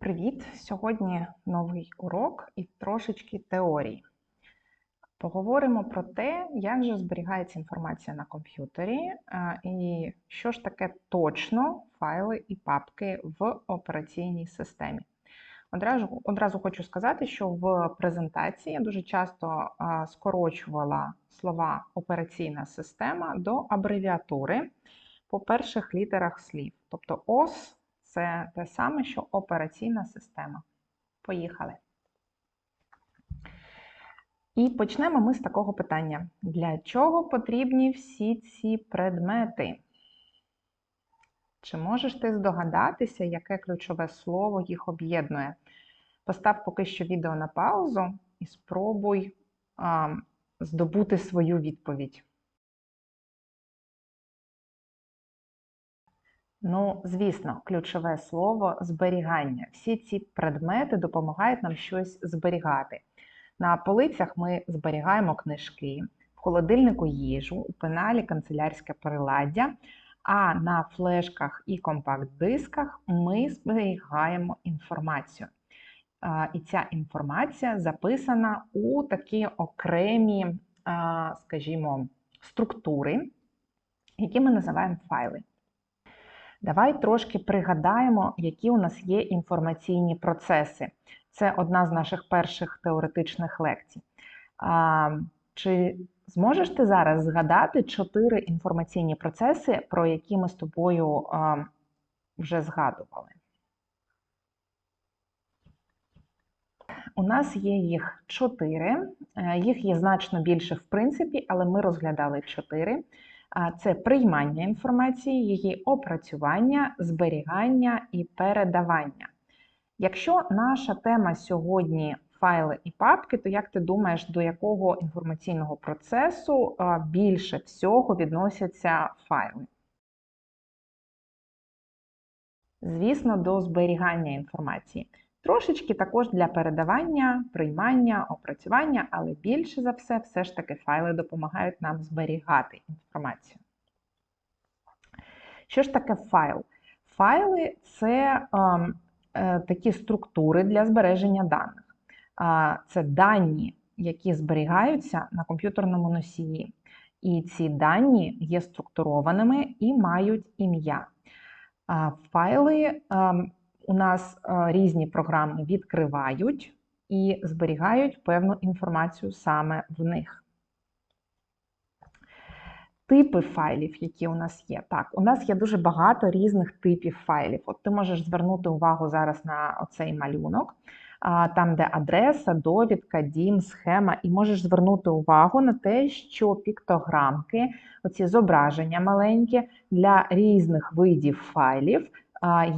Привіт! Сьогодні новий урок і трошечки теорії. Поговоримо про те, як же зберігається інформація на комп'ютері, е, і що ж таке точно файли і папки в операційній системі. Одразу одразу хочу сказати, що в презентації я дуже часто е, скорочувала слова операційна система до абревіатури по перших літерах слів. Тобто ОС це те саме, що операційна система. Поїхали. І почнемо ми з такого питання: для чого потрібні всі ці предмети? Чи можеш ти здогадатися, яке ключове слово їх об'єднує? Постав поки що відео на паузу і спробуй а, здобути свою відповідь. Ну, звісно, ключове слово зберігання. Всі ці предмети допомагають нам щось зберігати. На полицях ми зберігаємо книжки, в холодильнику їжу, у пеналі канцелярське приладдя, а на флешках і компакт-дисках ми зберігаємо інформацію. І ця інформація записана у такі окремі, скажімо, структури, які ми називаємо файли. Давай трошки пригадаємо, які у нас є інформаційні процеси. Це одна з наших перших теоретичних лекцій. А, Чи зможеш ти зараз згадати чотири інформаційні процеси, про які ми з тобою а, вже згадували? У нас є їх чотири, е, їх є значно більше в принципі, але ми розглядали чотири це приймання інформації, її опрацювання, зберігання і передавання. Якщо наша тема сьогодні файли і папки, то як ти думаєш, до якого інформаційного процесу більше всього відносяться файли? Звісно, до зберігання інформації. Трошечки також для передавання, приймання, опрацювання, але більше за все, все ж таки файли допомагають нам зберігати інформацію. Що ж таке файл? Файли це е, е, такі структури для збереження даних. Е, це дані, які зберігаються на комп'ютерному носії. І ці дані є структурованими і мають ім'я. Файли ем, у нас е, різні програми відкривають і зберігають певну інформацію саме в них. Типи файлів, які у нас є. Так, у нас є дуже багато різних типів файлів. От ти можеш звернути увагу зараз на оцей малюнок, там, де адреса, довідка, дім, схема, і можеш звернути увагу на те, що піктограмки, оці зображення маленькі для різних видів файлів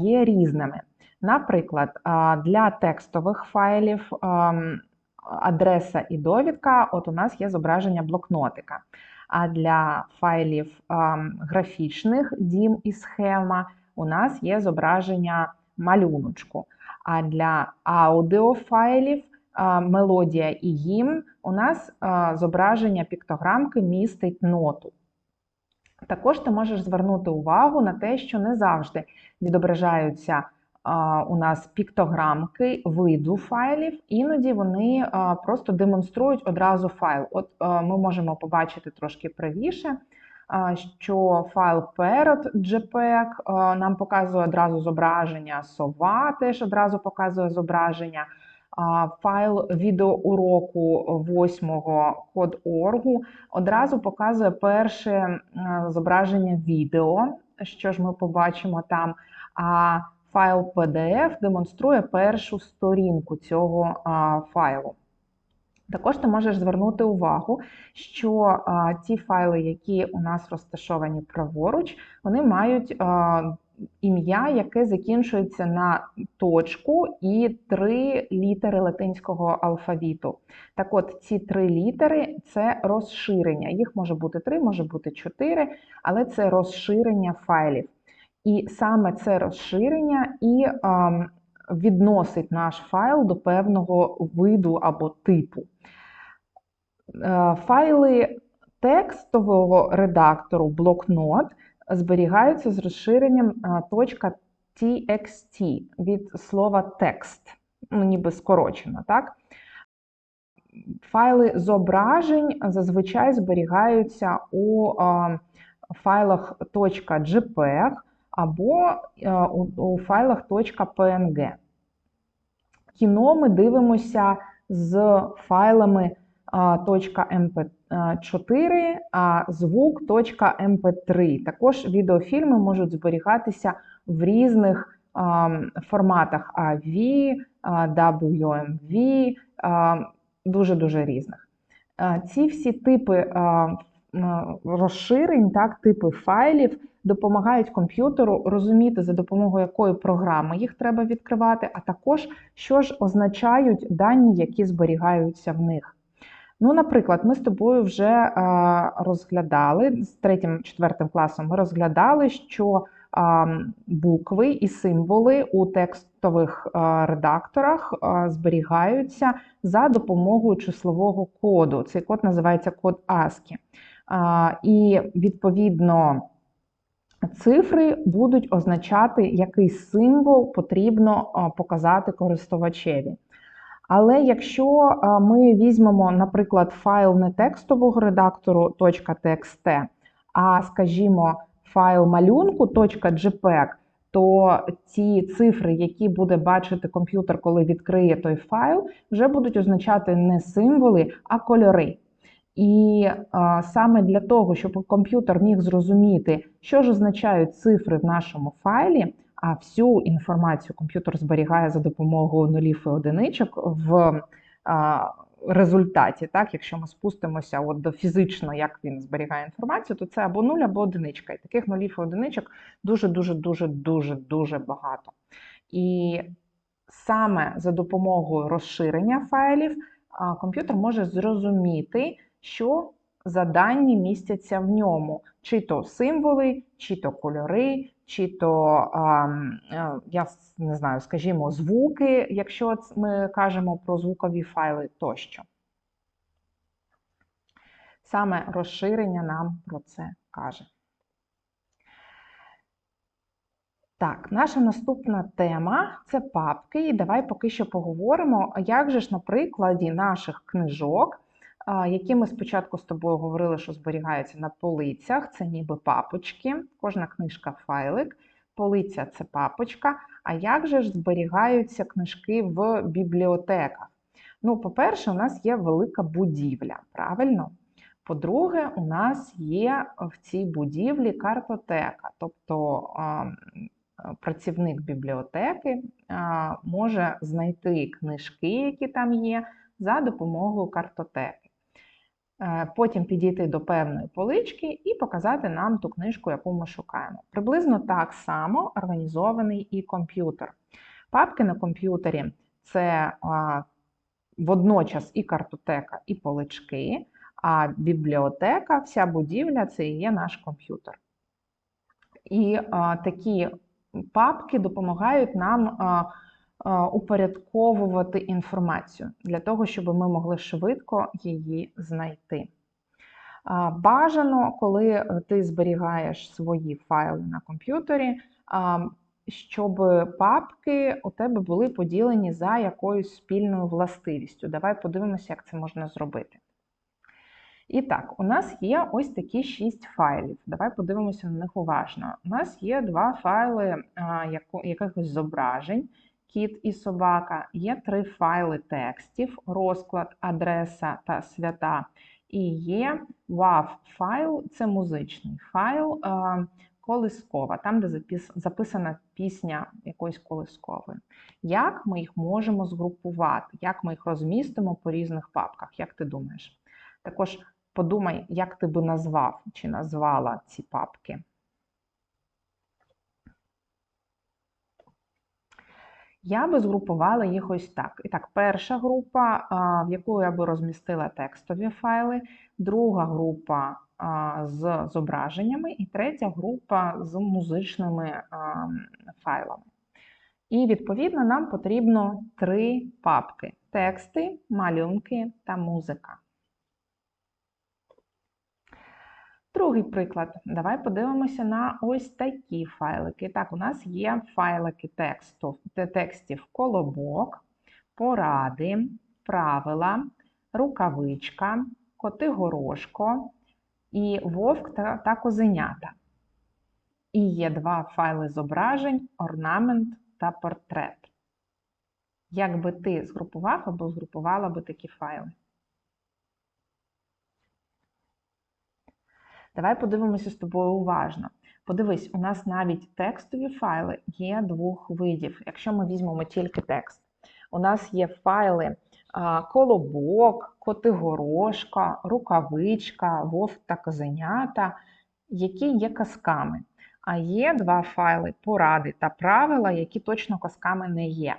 є різними. Наприклад, для текстових файлів адреса і довідка, от у нас є зображення блокнотика. А для файлів графічних дім і схема у нас є зображення малюночку. А для аудіофайлів мелодія і гімн у нас зображення піктограмки містить ноту. Також ти можеш звернути увагу на те, що не завжди відображаються у нас піктограмки виду файлів, іноді вони просто демонструють одразу файл. От ми можемо побачити трошки правіше, що файл перед JPEG нам показує одразу зображення сова, теж одразу показує зображення. Файл відеоуроку 8 код оргу одразу показує перше зображення відео, що ж ми побачимо там. А Файл PDF демонструє першу сторінку цього файлу. Також ти можеш звернути увагу, що а, ті файли, які у нас розташовані праворуч, вони мають ім'я, яке закінчується на точку і три літери латинського алфавіту. Так от, ці три літери це розширення. Їх може бути три, може бути чотири, але це розширення файлів. І саме це розширення і відносить наш файл до певного виду або типу. Е, файли текстового редактору блокнот зберігаються з розширенням TXT від слова текст, ну, ніби скорочено, так? Файли зображень зазвичай зберігаються у е, файлах .jpeg або е, у, файлах .png. Кіно ми дивимося з файлами .mp4, а звук .mp3. Також відеофільми можуть зберігатися в різних форматах AV, WMV, дуже-дуже різних. Ці всі типи розширень, так, типи файлів допомагають комп'ютеру розуміти, за допомогою якої програми їх треба відкривати, а також що ж означають дані, які зберігаються в них. Ну, наприклад, ми з тобою вже е, розглядали з третім, четвертим класом. Ми розглядали, що е, букви і символи у текстових е, редакторах е, зберігаються за допомогою числового коду. Цей код називається код ASCII. І відповідно. Цифри будуть означати, який символ потрібно показати користувачеві. Але якщо ми візьмемо, наприклад, файл не текстового редактору .txt, а, скажімо, файл малюнку .jpeg, то ті цифри, які буде бачити комп'ютер, коли відкриє той файл, вже будуть означати не символи, а кольори. І а, саме для того, щоб комп'ютер міг зрозуміти, що ж означають цифри в нашому файлі, а всю інформацію комп'ютер зберігає за допомогою нулів і одиничок в а, результаті. Так, Якщо ми спустимося от до фізично, як він зберігає інформацію, то це або нуль, або одиничка. І таких нулів і одиничок дуже-дуже дуже дуже дуже багато. І саме за допомогою розширення файлів комп'ютер може зрозуміти, що за дані містяться в ньому, чи то символи, чи то кольори, чи то, е, я не знаю, скажімо, звуки, якщо ми кажемо про звукові файли тощо. Саме розширення нам про це каже. Так, наша наступна тема це папки. І давай поки що поговоримо, як же ж на прикладі наших книжок які ми спочатку з тобою говорили, що зберігаються на полицях, це ніби папочки, кожна книжка файлик, полиця це папочка. А як же ж зберігаються книжки в бібліотеках? Ну, по-перше, у нас є велика будівля, правильно? По-друге, у нас є в цій будівлі картотека, тобто працівник бібліотеки може знайти книжки, які там є, за допомогою картотеки. Е, потім підійти до певної полички і показати нам ту книжку, яку ми шукаємо. Приблизно так само організований і комп'ютер. Папки на комп'ютері це водночас і картотека, і полички, а бібліотека, вся будівля це і є наш комп'ютер. І такі папки допомагають нам. А, упорядковувати інформацію для того, щоб ми могли швидко її знайти. Бажано, коли ти зберігаєш свої файли на комп'ютері, щоб папки у тебе були поділені за якоюсь спільною властивістю. Давай подивимося, як це можна зробити. І так, у нас є ось такі шість файлів. Давай подивимося на них уважно. У нас є два файли якихось зображень, кіт і собака, є три файли текстів, розклад, адреса та свята. І є WAV файл це музичний файл е, колискова, там, де записана пісня якоїсь колискової. Як ми їх можемо згрупувати, як ми їх розмістимо по різних папках, як ти думаєш? Також подумай, як ти би назвав чи назвала ці папки. Я би згрупувала їх ось так. І так, перша група, в яку я би розмістила текстові файли, друга група з зображеннями, і третя група з музичними файлами. І, відповідно, нам потрібно три папки: тексти, малюнки та музика. Другий приклад. Давай подивимося на ось такі файлики. Так, у нас є файлики тексту, текстів колобок, поради, правила, рукавичка, коти горошко і вовк та, та козенята. І є два файли зображень, орнамент та портрет. Як би ти згрупував або згрупувала би такі файли? Давай подивимося з тобою уважно. Подивись, у нас навіть текстові файли є двох видів. Якщо ми візьмемо тільки текст, у нас є файли колобок, котигорошка, рукавичка, вовк та козенята, які є казками. А є два файли поради та правила, які точно казками не є.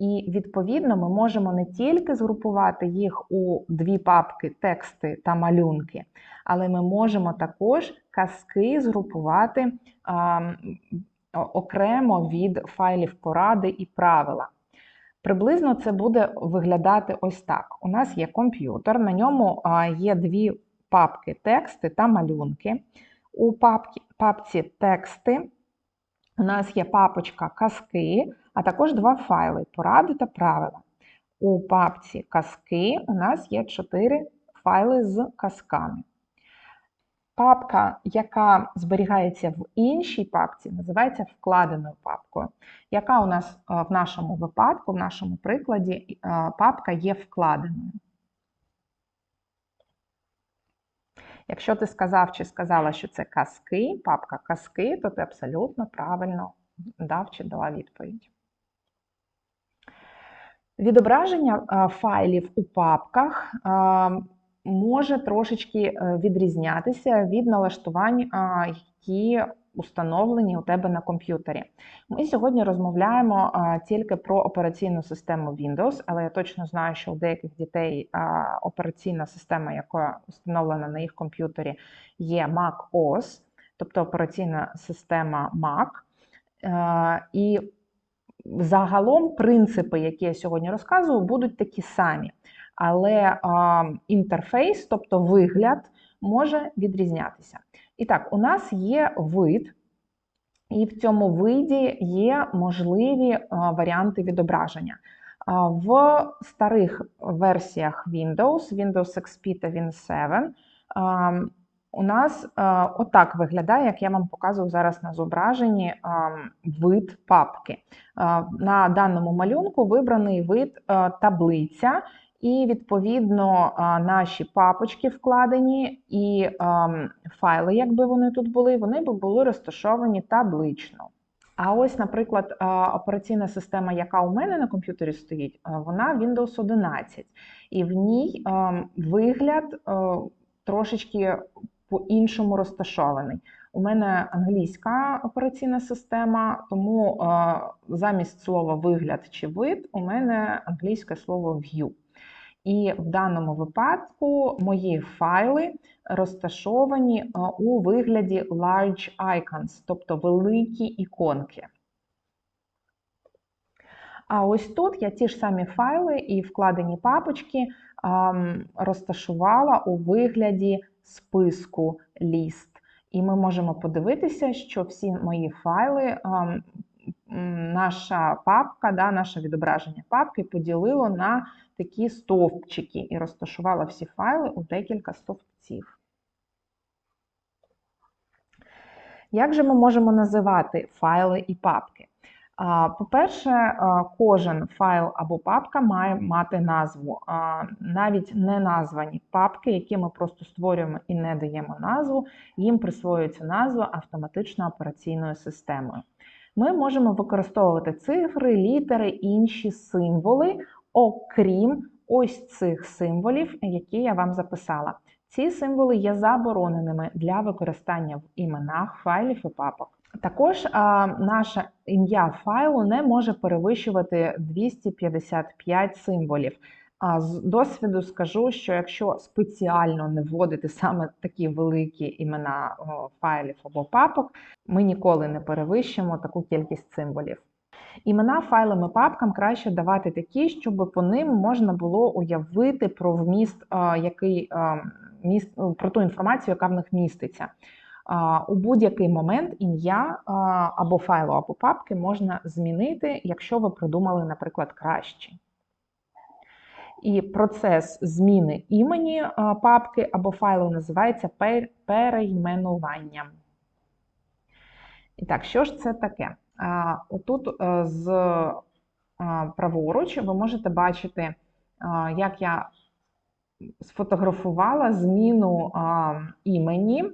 І, відповідно, ми можемо не тільки згрупувати їх у дві папки тексти та малюнки, але ми можемо також казки згрупувати а, окремо від файлів поради і правила. Приблизно це буде виглядати ось так. У нас є комп'ютер, на ньому є дві папки тексти та малюнки. У папці, тексти у нас є папочка казки, а також два файли поради та правила. У папці казки у нас є чотири файли з казками. Папка, яка зберігається в іншій папці, називається вкладеною папкою. Яка у нас е, в нашому випадку, в нашому прикладі, е, папка є вкладеною. Якщо ти сказав чи сказала, що це казки, папка казки, то ти абсолютно правильно дав чи дала відповідь. Відображення е, файлів у папках може трошечки е, відрізнятися від налаштувань, які установлені у тебе на комп'ютері. Ми сьогодні розмовляємо тільки про операційну систему Windows, але я точно знаю, що у деяких дітей операційна система, яка установлена на їх комп'ютері, є Mac OS, тобто операційна система Mac. Е, і загалом принципи, які я сьогодні розказую, будуть такі самі але а, інтерфейс, тобто вигляд, може відрізнятися. І так, у нас є вид, і в цьому виді є можливі а, варіанти відображення. А, в старих версіях Windows, Windows XP та Win 7, а, у нас а, отак виглядає, як я вам показую зараз на зображенні а, вид папки. А, на даному малюнку вибраний вид таблиця, і, відповідно, наші папочки вкладені, і файли, якби вони тут були, вони б були розташовані таблично. А ось, наприклад, операційна система, яка у мене на комп'ютері стоїть, вона Windows 11. І в ній вигляд трошечки по-іншому розташований. У мене англійська операційна система, тому замість слова вигляд чи вид у мене англійське слово view. І в даному випадку мої файли розташовані е, у вигляді Large Icons, тобто великі іконки. А ось тут я ті ж самі файли і вкладені папочки розташувала у вигляді списку ліст. І ми можемо подивитися, що всі мої файли, наша папка, да, наше відображення папки поділило на такі стовпчики і розташувала всі файли у декілька стовпців. Як же ми можемо називати файли і папки? По-перше, кожен файл або папка має мати назву. Навіть не названі папки, які ми просто створюємо і не даємо назву, їм присвоюється назва автоматично операційною системою. Ми можемо використовувати цифри, літери, інші символи окрім ось цих символів, які я вам записала. Ці символи є забороненими для використання в іменах файлів і папок. Також а, наше ім'я файлу не може перевищувати 255 символів. А з досвіду скажу, що якщо спеціально не вводити саме такі великі імена файлів або папок, ми ніколи не перевищимо таку кількість символів. Імена файлам і папкам краще давати такі, щоб по ним можна було уявити про вміст, який міст, про ту інформацію, яка в них міститься. У будь-який момент ім'я або файлу, або папки можна змінити, якщо ви придумали, наприклад, краще. І процес зміни імені папки або файлу називається перейменуванням. І так, що ж це таке? Отут е, з праворуч ви можете бачити, як я сфотографувала зміну імені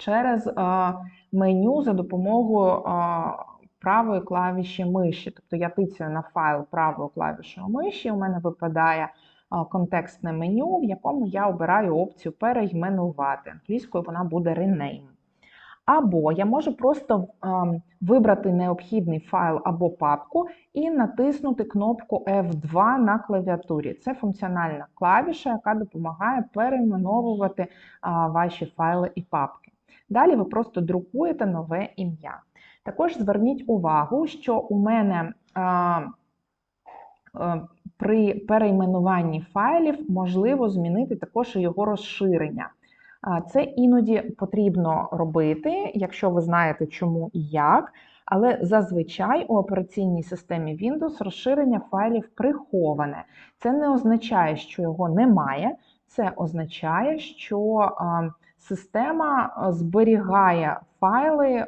через а, меню за допомогою а, правої клавіші миші. Тобто я тицюю на файл правою клавішою миші, у мене випадає а, контекстне меню, в якому я обираю опцію перейменувати. Англійською вона буде rename. Або я можу просто вибрати необхідний файл або папку і натиснути кнопку F2 на клавіатурі. Це функціональна клавіша, яка допомагає перейменовувати ваші файли і папки. Далі ви просто друкуєте нове ім'я. Також зверніть увагу, що у мене а, е, при перейменуванні файлів можливо змінити також його розширення. А, Це іноді потрібно робити, якщо ви знаєте, чому і як. Але зазвичай у операційній системі Windows розширення файлів приховане. Це не означає, що його немає. Це означає, що а, система зберігає файли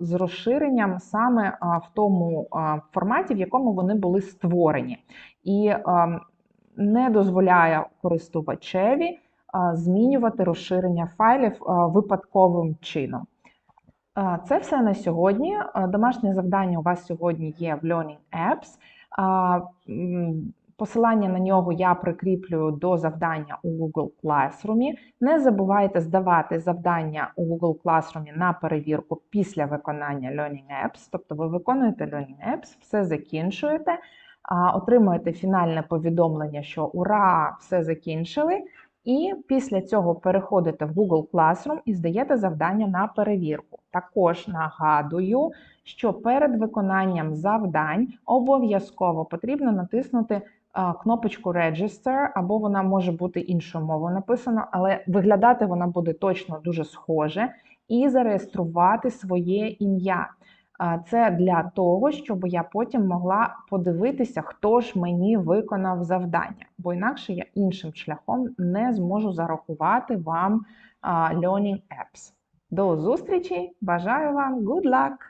з розширенням саме в тому форматі, в якому вони були створені, і не дозволяє користувачеві змінювати розширення файлів випадковим чином. Це все на сьогодні. Домашнє завдання у вас сьогодні є в Learning Apps. Посилання на нього я прикріплюю до завдання у Google Classroom. Не забувайте здавати завдання у Google Classroom на перевірку після виконання Learning Apps. Тобто ви виконуєте Learning Apps, все закінчуєте, отримуєте фінальне повідомлення, що ура, все закінчили. І після цього переходите в Google Classroom і здаєте завдання на перевірку. Також нагадую, що перед виконанням завдань обов'язково потрібно натиснути кнопочку Register, або вона може бути іншою мовою написана, але виглядати вона буде точно дуже схоже, і зареєструвати своє ім'я. Це для того, щоб я потім могла подивитися, хто ж мені виконав завдання, бо інакше я іншим шляхом не зможу зарахувати вам Learning Apps. До зустрічі! Бажаю вам good luck!